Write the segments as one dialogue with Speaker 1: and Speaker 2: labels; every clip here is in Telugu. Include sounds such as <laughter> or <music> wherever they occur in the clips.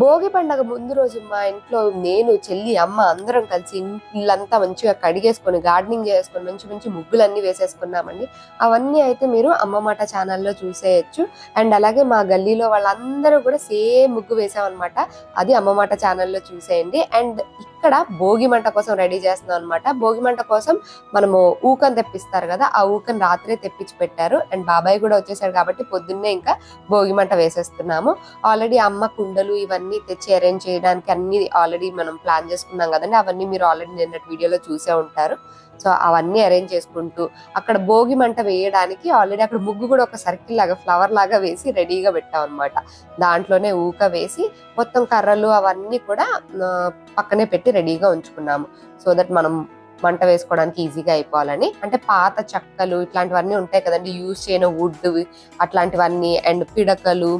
Speaker 1: భోగి పండగ ముందు రోజు మా ఇంట్లో నేను చెల్లి అమ్మ అందరం కలిసి ఇల్లంతా మంచిగా కడిగేసుకొని గార్డెనింగ్ చేసుకొని మంచి మంచి ముగ్గులన్నీ వేసేసుకున్నామండి. అవన్నీ అయితే మీరు అమ్మ మాట ఛానల్లో చూసేయచ్చు. అండ్ అలాగే మా గల్లీలో వాళ్ళందరూ కూడా సేమ్ ముగ్గు వేసామన్నమాట. అది అమ్మ మాట ఛానల్లో చూసేయండి. అండ్ ఇక్కడ భోగి మంట కోసం రెడీ చేస్తున్నాం అనమాట భోగి మంట కోసం మనము ఊకని తెప్పిస్తారు కదా ఆ ఊకని రాత్రే తెప్పించి పెట్టారు. అండ్ బాబాయ్ కూడా వచ్చేసాడు కాబట్టి పొద్దున్నే ఇంకా భోగి మంట వేసేస్తున్నాము. ఆల్రెడీ అమ్మ కుండలు ఇవన్నీ తెచ్చి అరేంజ్ చేయడానికి అన్ని ఆల్రెడీ మనం ప్లాన్ చేసుకున్నాం కదండి. అవన్నీ మీరు ఆల్రెడీ నిన్నటి వీడియోలో చూసే ఉంటారు. సో అవన్నీ అరేంజ్ చేసుకుంటూ అక్కడ భోగి మంట వేయడానికి ఆల్రెడీ అక్కడ ముగ్గు కూడా ఒక సర్కిల్ లాగా ఫ్లవర్ లాగా వేసి రెడీగా పెట్టాం అనమాట దాంట్లోనే ఊక వేసి మొత్తం కర్రలు అవన్నీ కూడా పక్కనే పెట్టి రెడీగా ఉంచుకున్నాము. సో దట్ మనం మంట వేసుకోవడానికి ఈజీగా అయిపోవాలని. అంటే పాత చెక్కలు ఇట్లాంటివన్నీ ఉంటాయి కదండి. యూజ్ చేయని వుడ్ అట్లాంటివన్నీ అండ్ పిడకలు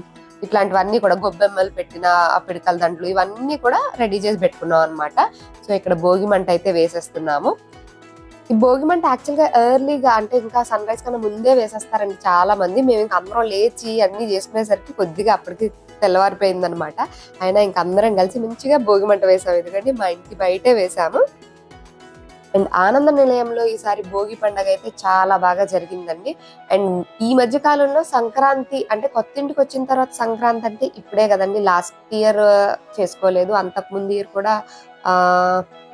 Speaker 1: ఇట్లాంటివన్నీ కూడా గొబ్బెమ్మలు పెట్టిన పిడకల దండలు ఇవన్నీ కూడా రెడీ చేసి పెట్టుకున్నాం అనమాట సో ఇక్కడ భోగి మంట అయితే వేసేస్తున్నాము. ఈ భోగి మంట ఎర్లీగా అంటే ఇంకా సన్ రైజ్ కన్నా ముందే వేసేస్తారండి చాలా మంది మేము ఇంకా అందరం లేచి అన్ని చేసుకునేసరికి కొద్దిగా అప్పటికి తెల్లవారిపోయింది అనమాట అయినా ఇంక అందరం కలిసి మంచిగా భోగి మంట వేసాము ఎందుకంటే మా ఇంటి బయటే వేసాము. అండ్ ఆనంద నిలయంలో ఈసారి భోగి పండగ అయితే చాలా బాగా జరిగిందండి. అండ్ ఈ మధ్య కాలంలో సంక్రాంతి అంటే కొత్త ఇంటికి వచ్చిన తర్వాత సంక్రాంతి అంటే ఇప్పుడే కదండి. లాస్ట్ ఇయర్ చేసుకోలేదు. అంతకు ముందు ఇయర్ కూడా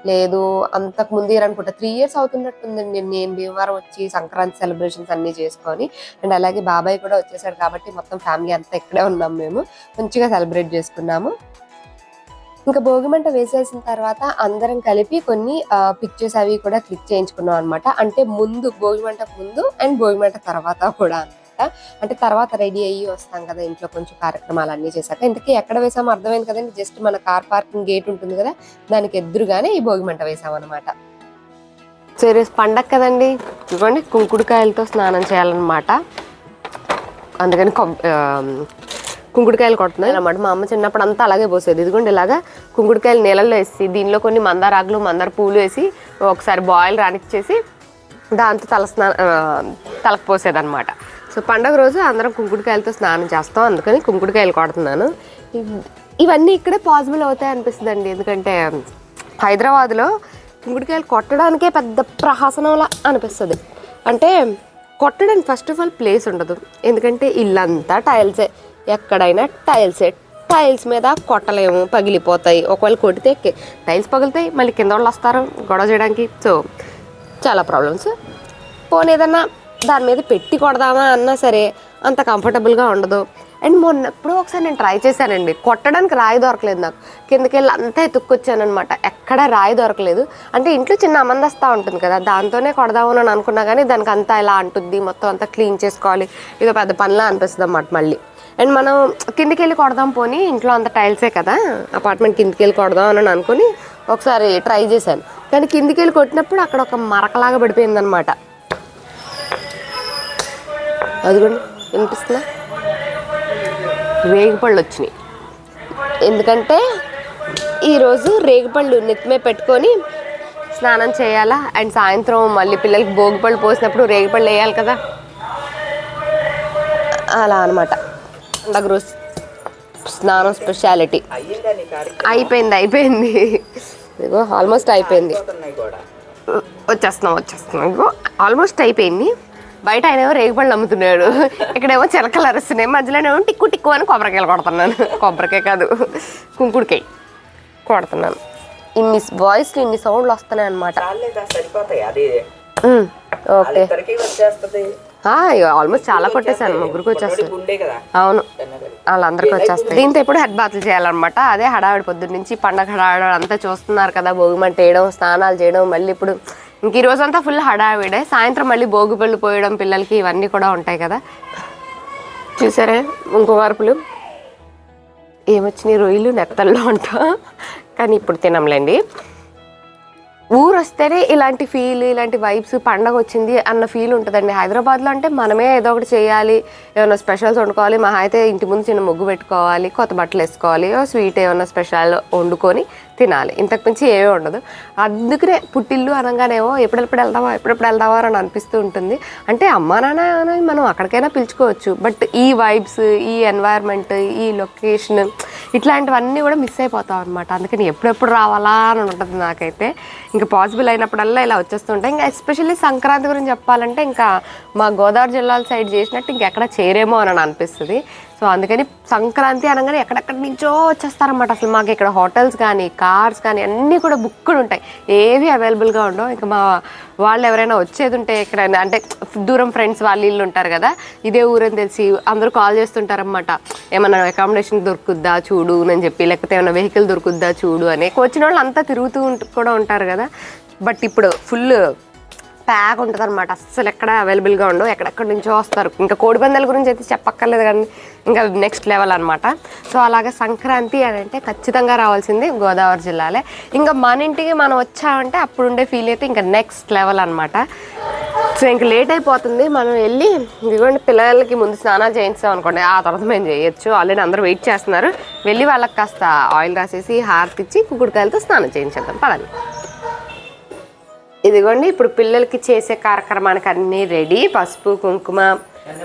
Speaker 1: లేదు. అంతకు ముందు ఇయర్ అనుకుంటా త్రీ ఇయర్స్ అవుతున్నట్టుందండి నేను భీమవరం వచ్చి సంక్రాంతి సెలబ్రేషన్స్ అన్ని చేసుకొని. అండ్ అలాగే బాబాయ్ కూడా వచ్చేసాడు కాబట్టి మొత్తం ఫ్యామిలీ అంతా ఇక్కడే ఉన్నాం మేము. మంచిగా సెలబ్రేట్ చేసుకున్నాము. ఇంకా భోగిమంట వేసేసిన తర్వాత అందరం కలిపి కొన్ని పిక్చర్స్ అవి కూడా క్లిక్ చేయించుకున్నాం అనమాట అంటే ముందు భోగిమంటకు ముందు అండ్ భోగిమంట తర్వాత కూడా అనమాట అంటే తర్వాత రెడీ అయ్యి వస్తాం కదా ఇంట్లో కొంచెం కార్యక్రమాలు అన్ని చేశాక. ఇంతకీ ఎక్కడ వేసామో అర్థమైంది కదండి. జస్ట్ మన కార్ పార్కింగ్ గేట్ ఉంటుంది కదా దానికి ఎదురుగానే ఈ భోగిమంట వేసాం అనమాట ఈరోజు పండగ కదండి. చూడండి కుంకుడుకాయలతో స్నానం చేయాలన్నమాట. అందుకని కుంకుడుకాయలు కొడుతున్నాయి అన్నమాట. మా అమ్మ చిన్నప్పుడు అంతా అలాగే పోసేది. ఇదిగోండి ఇలాగా కుంకుడుకాయలు నీళ్ళల్లో వేసి దీనిలో కొన్ని మందారాగులు మందార పూలు వేసి ఒకసారి బాయిల్ రానిచ్చేసి దాంతో తల స్నా ఆ, తలకు అనమాట సో పండగ రోజు అందరం కుంకుడుకాయలతో స్నానం చేస్తాం. అందుకని కుంకుడుకాయలు కొడుతున్నాను. ఇవన్నీ ఇక్కడే పాసిబుల్ అవుతాయి అనిపిస్తుంది అండి ఎందుకంటే హైదరాబాద్లో కుంకుడుకాయలు కొట్టడానికే పెద్ద ప్రహసనంలా అనిపిస్తుంది. అంటే కొట్టడానికి ఫస్ట్ ఆఫ్ ఆల్ ప్లేస్ ఉండదు. ఎందుకంటే ఇల్లంతా టైల్సే ఎక్కడైనా టైల్సే టైల్స్ మీద కొట్టలేము పగిలిపోతాయి. ఒకవేళ కొడితే టైల్స్ పగులుతాయి మళ్ళీ కింద వాళ్ళు వస్తారు గొడవ చేయడానికి. సో చాలా ప్రాబ్లమ్స్ పోనీ ఏదన్నా దాని మీద పెట్టి కొడదామా అన్నా సరే అంత కంఫర్టబుల్గా ఉండదు. అండ్ మొన్న ఎప్పుడో ఒకసారి నేను ట్రై చేశానండి. కొట్టడానికి రాయి దొరకలేదు నాకు. కిందకి వెళ్ళి అంతా ఎత్తుక్కొచ్చాను అనమాట ఎక్కడ రాయి దొరకలేదు. అంటే ఇంట్లో చిన్న అమందస్తా ఉంటుంది కదా దాంతోనే కొడదామని అని అనుకున్నా కానీ దానికి అంతా ఇలా అంటుంది మొత్తం అంతా క్లీన్ చేసుకోవాలి. ఇదో పెద్ద పనిలా అనిపిస్తుంది అన్నమాట మళ్ళీ. అండ్ మనం కిందికి వెళ్ళి కొడదాం పోనీ ఇంట్లో అంత టైల్సే కదా అపార్ట్మెంట్ కిందికి వెళ్ళి కొడదాం అని అనుకుని ఒకసారి ట్రై చేశాను. కానీ కిందికి వెళ్ళి కొట్టినప్పుడు అక్కడ ఒక మరకలాగా పడిపోయింది అనమాట అదిగోండి వినిపిస్తుందా? రేగిపళ్ళు వచ్చినాయి. ఎందుకంటే ఈరోజు రేగిపళ్ళు నెత్తిమే పెట్టుకొని స్నానం చేయాలా? అండ్ సాయంత్రం మళ్ళీ పిల్లలకి భోగిపళ్ళు పోసినప్పుడు రేగిపళ్ళు వేయాలి కదా? అలా అనమాట రోజు స్నానం స్పెషాలిటీ. అయిపోయింది అయిపోయింది. ఇదిగో ఆల్మోస్ట్ అయిపోయింది. వచ్చేస్తున్నాం వచ్చేస్తున్నాం. ఇగో ఆల్మోస్ట్ అయిపోయింది. బయట ఆయన ఏమో రేగిపళ్ళు అమ్ముతున్నాడు. ఇక్కడేమో చిలకలు అరుస్తున్నాయి. మధ్యలోనేమో టిక్కు టిక్కు అని కొబ్బరికాయలు కొడుతున్నాను. కొబ్బరికాయ కాదు కుంకుడికాయ కొడుతున్నాను. ఇన్ని వాయిస్లు ఇన్ని సౌండ్లు వస్తున్నాయి అనమాట ఓకే. ఆల్మోస్ట్ చాలా కొట్టేశాను ముగ్గురికి
Speaker 2: కదా
Speaker 1: అవును. వాళ్ళందరికీ వచ్చేస్తాయి. దీంతో ఇప్పుడు హెడ్ బాత్లు చేయాలన్నమాట. అదే హడావిడి పొద్దున్న నుంచి పండగ హడావిడి అంతా చూస్తున్నారు కదా భోగిమంట వేయడం స్నానాలు చేయడం మళ్ళీ ఇప్పుడు ఇంక ఈ రోజంతా ఫుల్ హడావిడే. సాయంత్రం మళ్ళీ భోగి పళ్ళు పోయడం పిల్లలకి ఇవన్నీ కూడా ఉంటాయి కదా. చూసారే ఇంకో వరపులు? ఏమొచ్చినాయి రొయ్యలు నెత్తల్లో అంట. కానీ ఇప్పుడు తినంలేండి. ఊరు వస్తేనే ఇలాంటి ఫీల్ ఇలాంటి వైబ్స్ పండగ వచ్చింది అన్న ఫీల్ ఉంటుందండి. హైదరాబాద్లో అంటే మనమే ఏదో ఒకటి చేయాలి ఏమైనా స్పెషల్స్ వండుకోవాలి మహా అయితే ఇంటి ముందు చిన్న ముగ్గు పెట్టుకోవాలి కొత్త బట్టలు వేసుకోవాలి స్వీట్ ఏమైనా స్పెషల్ వండుకొని తినాలి. ఇంతకు మించి ఏమీ ఉండదు. అందుకనే పుట్టిల్లు అనగానేమో ఎప్పుడెప్పుడు వెళ్దామా ఎప్పుడెప్పుడు వెళ్దామా అని అనిపిస్తూ ఉంటుంది. అంటే అమ్మా నాన్న అని మనం అక్కడికైనా పిలుచుకోవచ్చు. బట్ ఈ వైబ్స్ ఈ ఎన్వైర్న్మెంట్ ఈ లొకేషన్ ఇట్లాంటివన్నీ కూడా మిస్ అయిపోతాం అనమాట అందుకని ఎప్పుడెప్పుడు రావాలా అని ఉంటుంది నాకైతే. ఇంకా పాసిబుల్ అయినప్పుడల్లా ఇలా వచ్చేస్తుంటాయి ఇంకా ఎస్పెషల్లీ సంక్రాంతి గురించి చెప్పాలంటే ఇంకా మా గోదావరి జిల్లాల సైడ్ చేసినట్టు ఇంకెక్కడ చేరేమో అని అనిపిస్తుంది. సో అందుకని సంక్రాంతి అనగానే ఎక్కడెక్కడి నుంచో వచ్చేస్తారన్నమాట అసలు మాకు ఇక్కడ హోటల్స్ కానీ కార్స్ కానీ అన్నీ కూడా బుక్కులు ఉంటాయి. ఏవి అవైలబుల్గా ఉండవు. ఇంకా మా వాళ్ళు ఎవరైనా వచ్చేది ఉంటే ఎక్కడైనా అంటే దూరం ఫ్రెండ్స్ వాళ్ళు ఇల్లు ఉంటారు కదా ఇదే ఊరని తెలిసి అందరూ కాల్ చేస్తుంటారన్నమాట. ఏమన్నా అకామిడేషన్ దొరుకుద్దా? చూడు అని చెప్పి లేకపోతే ఏమైనా వెహికల్ దొరుకుద్దా? చూడు అని. వచ్చిన వాళ్ళు అంతా తిరుగుతూ కూడా ఉంటారు కదా. బట్ ఇప్పుడు ఫుల్ ప్యాక్ ఉంటుంది అనమాట అస్సలు ఎక్కడ అవైలబుల్గా ఉండవు. ఎక్కడెక్కడి నుంచో వస్తారు. ఇంకా కోడిపందాల గురించి అయితే చెప్పక్కర్లేదు కానీ ఇంకా నెక్స్ట్ లెవెల్ అనమాట సో అలాగే సంక్రాంతి అని అంటే ఖచ్చితంగా రావాల్సింది గోదావరి జిల్లాలే. ఇంకా మన ఇంటికి మనం వచ్చామంటే అప్పుడు ఉండే ఫీల్ అయితే ఇంకా నెక్స్ట్ లెవెల్ అనమాట సో ఇంక లేట్ అయిపోతుంది. మనం వెళ్ళి ఇదిగోండి పిల్లలకి ముందు స్నానాలు చేయించాం అనుకోండి. ఆ తర్వాత మేము చేయొచ్చు. ఆల్రెడీ అందరూ వెయిట్ చేస్తున్నారు. వెళ్ళి వాళ్ళకి కాస్త ఆయిల్ రాసేసి హార్త్ ఇచ్చి కుకుడుకాయలతో స్నానం చేయించేద్దాం. పదండి. ఇదిగోండి ఇప్పుడు పిల్లలకి చేసే కార్యక్రమానికి అన్నీ రెడీ పసుపు కుంకుమ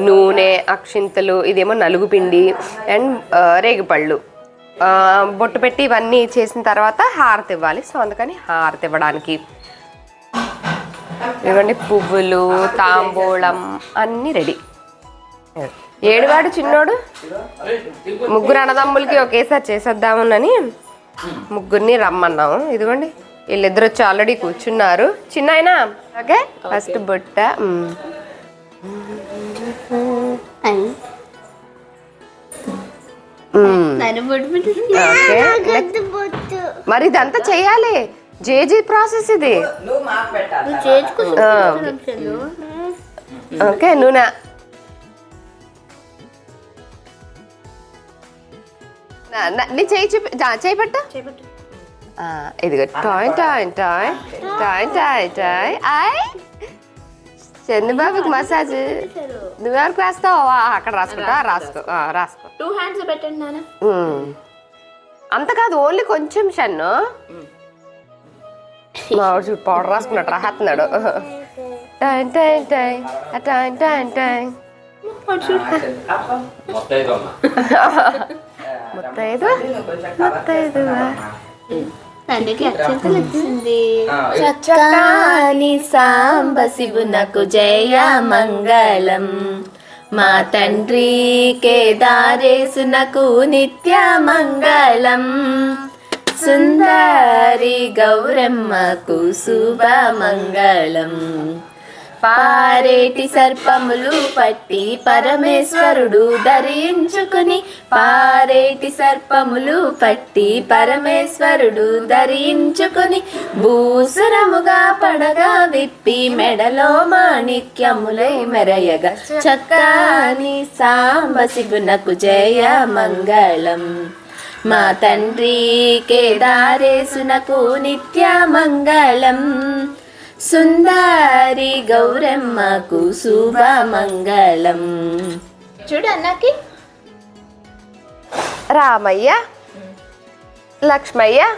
Speaker 1: నూనె అక్షింతలు ఇదేమో నలుగు పిండి అండ్ రేగిపళ్ళు. బొట్టు పెట్టి ఇవన్నీ చేసిన తర్వాత హారతి ఇవ్వాలి సో అందుకని హారతి ఇవ్వడానికి ఇదిగోండి పువ్వులు తాంబూలం అన్నీ రెడీ. ఏడువాడు చిన్నోడు? ముగ్గురు అన్నదమ్ములకి ఒకేసారి చేసేద్దామనని ముగ్గురిని రమ్మన్నాము. ఇదిగోండి వీళ్ళిద్దరు వచ్చి ఆల్రెడీ కూర్చున్నారు. చిన్న ఓకే ఫస్ట్ బుట్ట మరి ఇదంతా చెయ్యాలి జేజీ ప్రాసెస్ ఇది
Speaker 2: నువ్వు మాకు పెట్టాలి
Speaker 1: ఆ. ఓకే నూనె నా- చేయి చూపి చేయి పెట్టు ఆ, ఇదిగో toy toy toy toy toy toy ఆయ్ చంద్రబాబుకి మసాజ్ నువ్వెవరికి రాస్తావు ఆ, అక్కడ రాసుకుంటా రాసుకో రాసుకో.
Speaker 3: టూ హ్యాండ్స్ పెట్టండి నాన్న.
Speaker 1: అంత కాదు ఓన్లీ కొంచెం షన్ను మా చూడు పౌడర్ రాసుకున్నట్టు రాస్తున్నాడు. టాయ్ టాయ్ టాయ్
Speaker 4: మొత్తైదమ్మ
Speaker 1: ముత్తైదు ముత్తైదువా
Speaker 3: తండ్రికి
Speaker 5: చక్కాని సాంబ శివునకు జయ మంగళం. మా తండ్రి కేదారేసునకు నిత్య మంగళం. సుందరి గౌరమ్మకు శుభ మంగళం. పారేటి సర్పములు పట్టి పరమేశ్వరుడు ధరించుకుని పారేటి సర్పములు పట్టి పరమేశ్వరుడు ధరించుకుని భూసురముగా పడగా విప్పి మెడలో మాణిక్యములై మెరయగా. చక్కని సాంబశివునకు జయ మంగళం. మా తండ్రి కేదారేసునకు నిత్య మంగళం. సుందరి గౌరమ్మకు శుభ మంగళం.
Speaker 3: చూడు అన్నకి.
Speaker 1: రామయ్య లక్ష్మయ్య.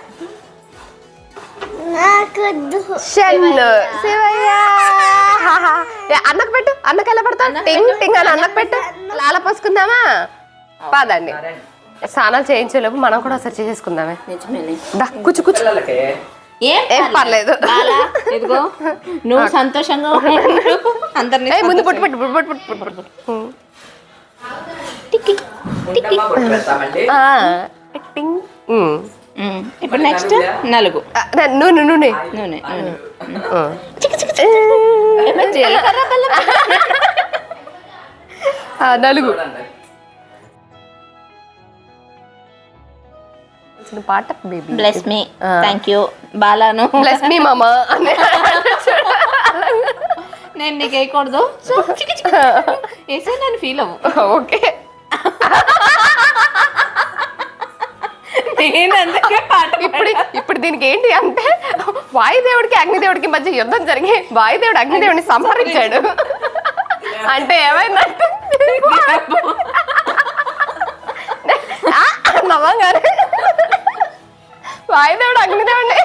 Speaker 1: షన్ను శివయ్య. ఏ, అన్నకు పెట్టు. అన్నకు ఎలా పెడతా టింగ్ టింగ్ అని అన్నకు పెట్టు. లాల పోసుకుందామా? పదండి. స్నానాలు చేయించేలోపు మనం కూడా ఒకసారి చేసేసుకుందామే. కూర్చు కూర్చు.
Speaker 5: ఏం
Speaker 1: ఏం పర్లేదు.
Speaker 5: ఇదిగో నువ్వు సంతోషంగా అందరినీ
Speaker 1: ముందు పుట్టు పుట్టు పుట్టు పుట్టు పుట్టు పుట్టు. పుట్టు.
Speaker 5: ఇప్పుడు నెక్స్ట్ నలుగు.
Speaker 1: నూనె నూనె.
Speaker 5: నూనె
Speaker 1: నలుగు. చిన్న పాట baby
Speaker 5: bless me thank you బాలాను.
Speaker 1: Bless me మామా. <laughs>
Speaker 5: నేను నీకు వేయకూడదు. వేసే నేను ఫీల్ అవ్వు.
Speaker 1: ఓకే. <laughs> ఇప్పుడు ఇప్పుడు దీనికి ఏంటి అంటే వాయుదేవుడికి అగ్నిదేవుడికి మధ్య యుద్ధం జరిగి వాయుదేవుడు అగ్నిదేవుడిని సంహరించాడు. అంటే ఏమైందంటే <laughs> నవ్వంగానే. వాయుదేవుడు అగ్నిదేవుడి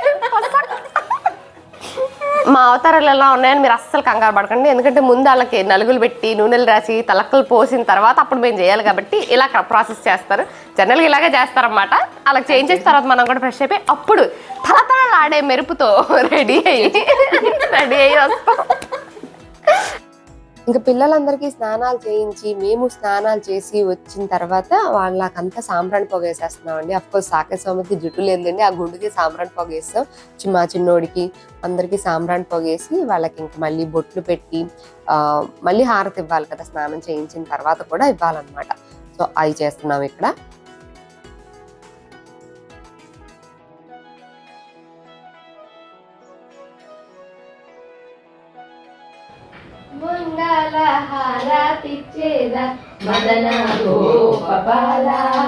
Speaker 1: మా అవతారాలు ఎలా ఉన్నాయని మీరు అస్సలు కంగారు పడకండి. ఎందుకంటే ముందు వాళ్ళకి నలుగులు పెట్టి నూనెలు రాసి తలక్కలు పోసిన తర్వాత అప్పుడు మేము చేయాలి కాబట్టి ఇలా ప్రాసెస్ చేస్తారు. జనరల్గా ఇలాగే చేస్తారన్నమాట. అలా చేంజ్ చేసిన తర్వాత మనం కూడా ఫ్రెష్ అయిపోయి అప్పుడు తలతలలాడే ఆడే మెరుపుతో <laughs> రెడీ అయ్యి రెడీ అయ్యి వస్తాం. ఇంకా పిల్లలందరికీ స్నానాలు చేయించి మేము స్నానాలు చేసి వచ్చిన తర్వాత వాళ్ళకంతా సాంబ్రాణి పొగ వేసేస్తున్నామండి. అఫ్ కోర్స్ సాకేత్ జుట్టు లేదండి. ఆ గుండుకి సాంబ్రాణి పొగ వేస్తాం. మా చిన్నోడికి అందరికీ సాంబ్రాణి పొగ వేసి వాళ్ళకి ఇంక మళ్ళీ బొట్లు పెట్టి మళ్ళీ హారతి ఇవ్వాలి కదా స్నానం చేయించిన తర్వాత కూడా ఇవ్వాలన్నమాట. సో అవి చేస్తున్నాం ఇక్కడ.
Speaker 3: మదన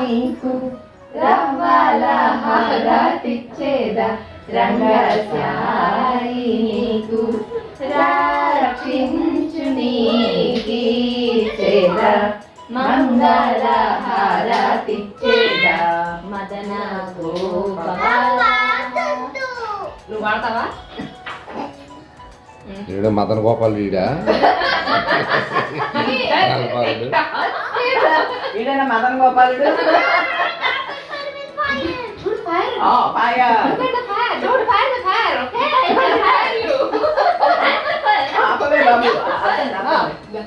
Speaker 3: నీకు రవ్వాల హారతిచ్చేదా నీకు రక్షించు నీకేదా మంగళ హారతిచ్చేదా మదన
Speaker 5: నువ్వు వాడతావా
Speaker 4: మదన గోపాల్ వీడా <laughs> గోపాలుడు.
Speaker 2: వీడైనా మదన్ గోపాలుడు ఆ, పాయ. ఆ, ఆపవే బాబు. ఆపండి,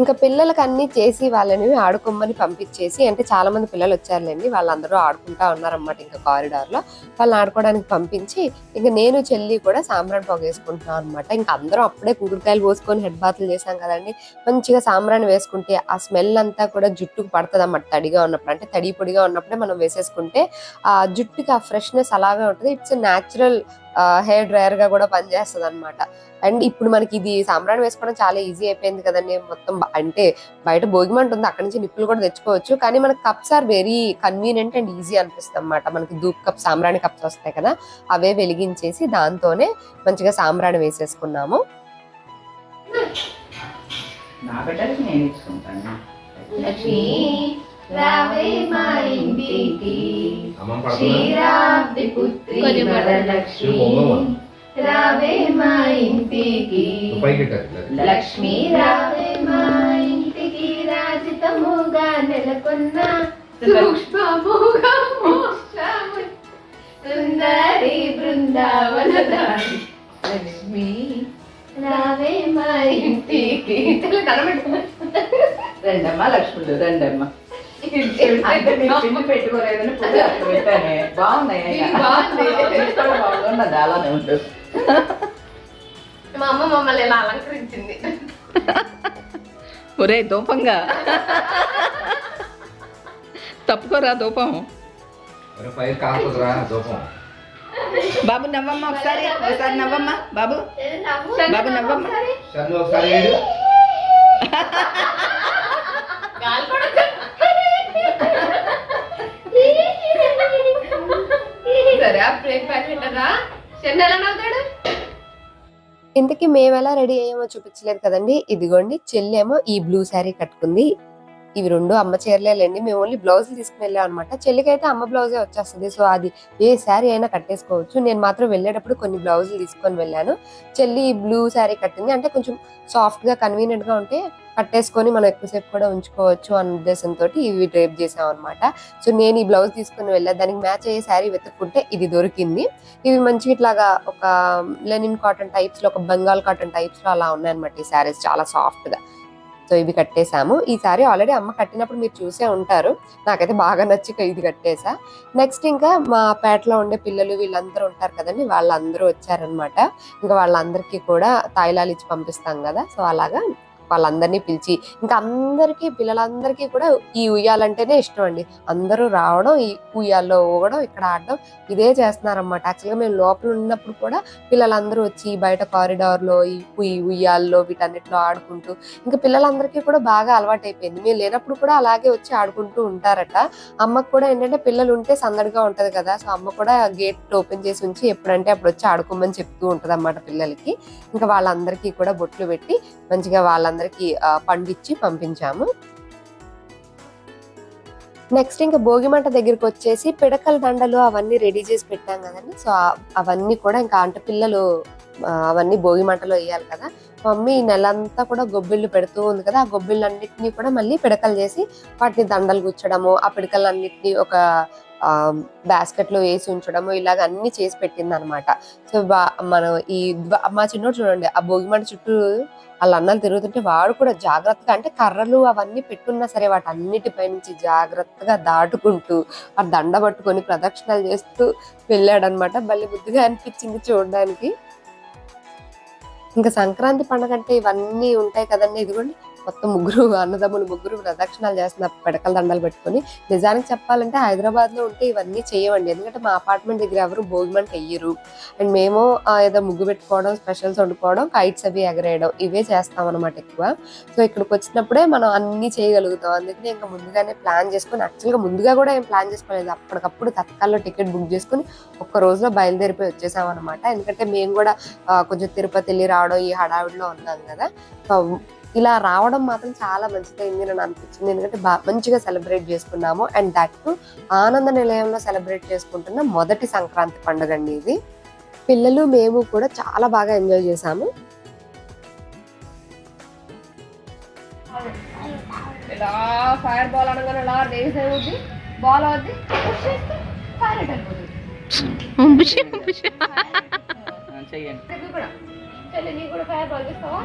Speaker 1: ఇంకా పిల్లలకి అన్ని చేసి వాళ్ళని ఆడుకోమని పంపించేసి అంటే చాలా మంది పిల్లలు వచ్చారులేండి వాళ్ళందరూ ఆడుకుంటా ఉన్నారన్నమాట ఇంకా కారిడార్లో. వాళ్ళని ఆడుకోవడానికి పంపించి ఇంకా నేను చెల్లి కూడా సాంబ్రాణి పొగ వేసుకుంటున్నాం అనమాట ఇంకా అందరూ అప్పుడే కుంకుడుకాయలు పోసుకొని హెడ్ బాత్లు చేసాం కదండి. మంచిగా సాంబ్రాణి వేసుకుంటే ఆ స్మెల్ అంతా కూడా జుట్టుకు పడుతుంది అన్నమాట తడిగా ఉన్నప్పుడు. అంటే తడి పొడిగా ఉన్నప్పుడే మనం వేసేసుకుంటే ఆ జుట్టుకి ఆ ఫ్రెష్నెస్ అలాగే ఉంటుంది. ఇట్స్ న్యాచురల్ హెయిర్ డ్రైయర్గా కూడా పనిచేస్తుంది అనమాట అండ్ ఇప్పుడు మనకి ఇది సాంబ్రాణి వేసుకోవడం చాలా ఈజీ అయిపోయింది కదండి మొత్తం. అంటే బయట భోగిమంట ఉంది అక్కడ నుంచి నిప్పులు కూడా తెచ్చుకోవచ్చు. కానీ మనకి cups are very convenient and easy అనిపిస్తుంది అనమాట మనకి ధూప్ కప్ సాంబ్రాణి కప్స్ వస్తాయి కదా అవే వెలిగించేసి దాంతోనే మంచిగా సాంబ్రాణి వేసేసుకున్నాము.
Speaker 2: నేను
Speaker 3: రావే మా ఇంటికి? క్షీరాబ్ది పుత్రి వరలక్ష్మి. రావే మా ఇంటికి. లక్ష్మీ రావే మా ఇంటికి. రాజితముగా నెలకొన్న సూక్ష్మముగా మోక్షము సుందరి బృందావన దారి లక్ష్మి రావే మా ఇంటికి.
Speaker 2: రెండమ్మ లక్ష్ముడు రెండమ్మ. పెట్టుకోలేదని పూజ అక్కడ పెట్టానే బాగున్నాయి అయినా.
Speaker 3: బాగుంది.
Speaker 2: ఇది కూడా బాగున్నది అలానే ఉంటుంది
Speaker 3: మా అమ్మ మమ్మల్ని ఇలా అలంకరించింది
Speaker 2: ఒరే దూపంగా తప్పుకోరా దూపం బాబు నవ్వమ్మ ఒకసారి ఒకసారి నవ్వమ్మ బాబు బాబు నవ్వమ్మ
Speaker 4: ఒకసారి ఏడు
Speaker 3: చెన్న ఎలా నవ్వుతాడు?
Speaker 1: ఇంతకీ మేము ఎలా రెడీ అయ్యామో చూపించలేదు కదండి. ఇదిగోండి చెల్లేమో ఈ బ్లూ శారీ కట్టుకుంది. ఇవి రెండు అమ్మ చీరలేండి మేము ఓన్లీ బ్లౌజులు తీసుకుని వెళ్ళాం అనమాట చెల్లికైతే అమ్మ బ్లౌజే వచ్చేస్తుంది. సో అది ఏ శారీ అయినా కట్టేసుకోవచ్చు. నేను మాత్రం వెళ్ళేటప్పుడు కొన్ని బ్లౌజులు తీసుకొని వెళ్ళాను. చెల్లి బ్లూ శారీ కట్టింది. అంటే కొంచెం సాఫ్ట్గా కన్వీనియంట్గా ఉంటే కట్టేసుకొని మనం ఎక్కువసేపు కూడా ఉంచుకోవచ్చు అన్న ఉద్దేశంతో ఇవి డ్రైప్ చేసాం అనమాట సో నేను ఈ బ్లౌజ్ తీసుకుని వెళ్ళా. దానికి మ్యాచ్ అయ్యే శారీ వెతుక్కుంటే ఇది దొరికింది. ఇవి మంచి ఇట్లాగా ఒక లెనిన్ కాటన్ టైప్స్లో ఒక బెంగాల్ కాటన్ టైప్స్లో అలా ఉన్నాయన్నమాట ఈ శారీస్. చాలా సాఫ్ట్ గా సో ఇవి కట్టేశాము. ఈసారి ఆల్రెడీ అమ్మ కట్టినప్పుడు మీరు చూసే ఉంటారు. నాకైతే బాగా నచ్చి ఇది కట్టేసా నెక్స్ట్ ఇంకా మా పేటలో ఉండే పిల్లలు వీళ్ళందరూ ఉంటారు కదండి వాళ్ళందరూ వచ్చారనమాట ఇంకా వాళ్ళందరికీ కూడా తాయిలాలు ఇచ్చి పంపిస్తాం కదా. సో అలాగా వాళ్ళందరినీ పిలిచి ఇంకా అందరికీ పిల్లలందరికీ కూడా ఈ ఉయ్యాలంటేనే ఇష్టం అండి. అందరూ రావడం ఈ ఉయ్యాల్లో ఊగడం ఇక్కడ ఆడడం ఇదే చేస్తున్నారన్నమాట. యాక్చువల్గా మేము లోపల ఉన్నప్పుడు కూడా పిల్లలందరూ వచ్చి బయట కారిడార్లో ఈ ఉయ్యాల్లో వీటన్నిటిలో ఆడుకుంటూ ఇంకా పిల్లలందరికీ కూడా బాగా అలవాటు అయిపోయింది మేము లేనప్పుడు కూడా అలాగే వచ్చి ఆడుకుంటూ ఉంటారట. అమ్మకు కూడా ఏంటంటే పిల్లలు ఉంటే సందడిగా ఉంటది కదా సో అమ్మ కూడా గేట్ ఓపెన్ చేసి ఉంచి ఎప్పుడంటే అప్పుడు వచ్చి ఆడుకోమని చెప్తూ ఉంటుంది అన్నమాట పిల్లలకి. ఇంకా వాళ్ళందరికీ కూడా బొట్లు పెట్టి మంచిగా వాళ్ళందరూ అందరికీ పండిచ్చి పంపించాము. నెక్స్ట్ ఇంకా భోగిమంట దగ్గరికి వచ్చేసి పిడకల దండలు అవన్నీ రెడీ చేసి పెట్టాం కదండి. సో అవన్నీ కూడా ఇంకా ఆంటపిల్లలు అవన్నీ భోగిమంటలో వేయాలి కదా. మమ్మీ ఈ నెలంతా కూడా గొబ్బిళ్ళు పెడుతూ ఉంది కదా. ఆ గొబ్బిళ్ళన్నింటినీ కూడా మళ్ళీ పిడకలు చేసి వాటిని దండలు గుచ్చడము ఆ పిడకలన్నింటినీ ఒక బాస్కెట్లో వేసి ఉంచడము ఇలాగ అన్ని చేసి పెట్టింది అనమాట సో మనం ఈ మా చిన్నోడు చూడండి ఆ భోగిమంట చుట్టూ వాళ్ళ అన్నలు తిరుగుతుంటే వాడు కూడా జాగ్రత్తగా అంటే కర్రలు అవన్నీ పెట్టున్నా సరే వాటి అన్నిటిపై నుంచి జాగ్రత్తగా దాటుకుంటూ ఆ దండ పట్టుకొని ప్రదక్షిణాలు చేస్తూ వెళ్ళాడనమాట మళ్ళీ బుద్ధిగా అనిపించింది చూడడానికి. ఇంకా సంక్రాంతి పండుగ అంటే ఇవన్నీ ఉంటాయి కదండి. ఇదిగోండి. మొత్తం ముగ్గురు <laughs> అన్నదమ్ములు ముగ్గురు ప్రదక్షిణాలు చేస్తున్నారు పిడకల దండలు పెట్టుకొని. నిజానికి చెప్పాలంటే హైదరాబాద్లో ఉంటే ఇవన్నీ చేయవండి ఎందుకంటే మా అపార్ట్మెంట్ దగ్గర ఎవరు భోగిమంట వెయ్యరు అండ్ మేము ఏదో ముగ్గు పెట్టుకోవడం స్పెషల్స్ వండుకోవడం కైట్స్ అవి ఎగరేయడం ఇవే చేస్తాం అనమాట ఎక్కువ. సో ఇక్కడికి వచ్చినప్పుడే మనం అన్ని చేయగలుగుతాం. అందుకని ఇంకా ముందుగానే ప్లాన్ చేసుకొని యాక్చువల్గా ముందుగా కూడా ఏం ప్లాన్ చేసుకోలేదు. అప్పటికప్పుడు తత్కాల్లో టికెట్ బుక్ చేసుకుని ఒక్క రోజులో బయలుదేరిపోయి వచ్చేసాం అనమాట ఎందుకంటే మేము కూడా కొంచెం తిరుపతి వెళ్ళి రావడం ఈ హడావిడిలో ఉన్నాం కదా. ఇలా రావడం మాత్రం చాలా మంచిదైంది అని అనిపించింది ఎందుకంటే బా- మంచిగా సెలబ్రేట్ చేసుకున్నాము అండ్ దట్ టు ఆనంద నిలయంలో సెలబ్రేట్ చేసుకుంటున్న మొదటి సంక్రాంతి పండుగ అండి ఇది పిల్లలు మేము కూడా చాలా బాగా ఎంజాయ్ చేసాము
Speaker 3: ఇలా ఫైర్ బాల్ అనగానే ఇలా రేస్ అవుద్ది బాల్ అవుద్ది push చేస్తే ఫైర్ అయిపోతుంది
Speaker 2: చెయ్యండి
Speaker 3: నీకు కూడా చెల్లి నీకు కూడా ఫైర్ బాల్ చేస్తావా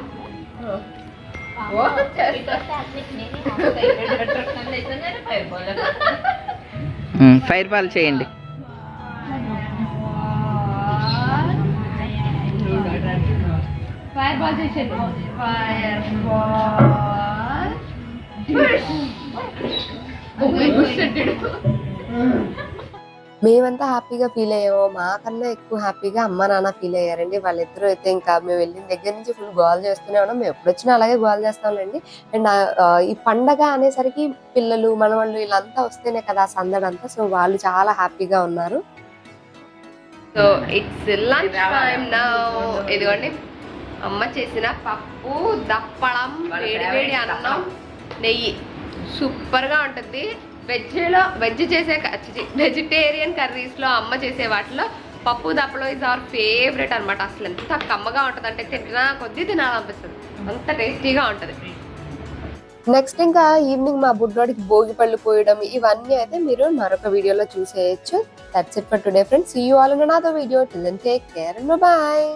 Speaker 2: ఫైర్ బాల్ చేయండి.
Speaker 3: ఫైర్ బాల్ చేసేది ఫైర్ బాల్.
Speaker 1: మేమంతా హ్యాపీగా ఫీల్ అయ్యాము. మాకన్నా ఎక్కువ హ్యాపీగా అమ్మ నాన్న ఫీల్ అయ్యారండి. వాళ్ళిద్దరూ అయితే ఇంకా మేము వెళ్ళిన దగ్గర నుంచి ఫుల్ గోల్ చేస్తూనే ఉన్నాం. మేము ఎప్పుడు వచ్చినా అలాగే గోల్ చేస్తాంలేండి. అండ్ ఈ పండగ అనేసరికి పిల్లలు మనవాళ్ళు వీళ్ళంతా వస్తేనే కదా ఆ సందడంతా సో వాళ్ళు చాలా హ్యాపీగా ఉన్నారు.
Speaker 3: So it's lunch time now ఇదిగోండి. అమ్మ చేసిన పప్పు దప్పడం వేడి వేడి అన్నం. నెయ్యి. సూపర్గా ఉంటుంది. వెజ్లో వెజ్ చేసే వెజిటేరియన్ కర్రీస్లో అమ్మ చేసే వాటిలో పప్పు దప్పలో ఇస్ అవర్ ఫేవరెట్ అన్నమాట. అసలు ఎంత కమ్మగా ఉంటుంది అంటే తింటున్నా కొద్దీ తినాలనిపిస్తుంది. అంత టేస్టీగా ఉంటుంది.
Speaker 1: నెక్స్ట్ ఇంకా ఈవినింగ్ మా బుడ్డోడికి భోగి పళ్ళు పోయడం ఇవన్నీ అయితే మీరు మరొక వీడియోలో చూసేయచ్చు. That's it for today friends you all in another video till then take care bye